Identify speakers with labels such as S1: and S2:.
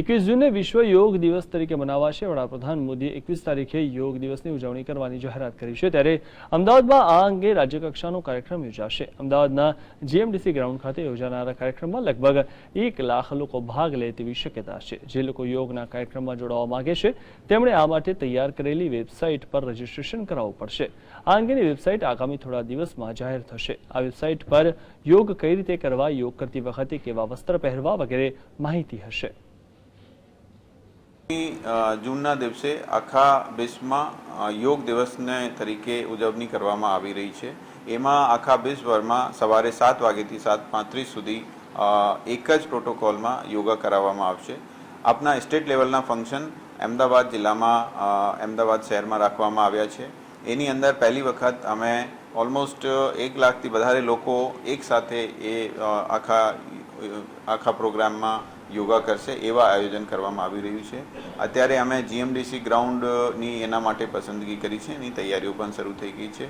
S1: એક્યુ જૂને વિશ્વ યોગ દિવસ તરીકે મનાવાશે વડાપ્રધાન મોદીએ 21 તારીખે યોગ દિવસની ઉજવણી કરવાની જાહેરાત કરી છે ત્યારે અમદાવાદમાં આ અંગે રાજ્યકક્ષાનો કાર્યક્રમ યોજાશે અમદાવાદના જીએમડીસી ગ્રાઉન્ડ ખાતે યોજાનારા કાર્યક્રમમાં લગભગ 1 લાખ લોકો ભાગ લે તેવી શક્યતા છે જે લોકો યોગના કાર્યક્રમમાં જોડાવવા માંગે છે તેમણે આ માટે તૈયાર કરેલી વેબસાઈટ પર રજીસ્ટ્રેશન કરાવવું પડશે આ અંગેની વેબસાઈટ આગામી થોડા દિવસમાં જાહેર થશે આ વેબસાઈટ પર યોગ કેવી રીતે કરવા યોગ કરતી વખતે કયા વસ્ત્ર પહેરવા વગેરે માહિતી હશે
S2: જુના દિવસથી આખા બિસ્મા યોગ દિવસને طریقے ઉજવણી કરવામાં આવી રહી છે એમાં આખા બિસ્વર્મા સવારે 7 વાગે થી 7:35 સુધી એક જ પ્રોટોકોલમાં યોગા કરાવવામાં આવશે આપના સ્ટેટ લેવલના ફંક્શન અમદાવાદ જિલ્લામાં અમદાવાદ શહેરમાં રાખવામાં આવ્યા છે એની અંદર પહેલી વખત અમે অলમોસ્ટ 1 લાખ થી વધારે લોકો એકસાથે એ આખા આખા પ્રોગ્રામમાં યોગા કરશે એવા આયોજન કરવામાં આવી રહ્યું છે અત્યારે અમે જીએમડીસી ગ્રાઉન્ડની એના માટે પસંદગી કરી છે એની તૈયારીઓ પણ શરૂ થઈ ગઈ છે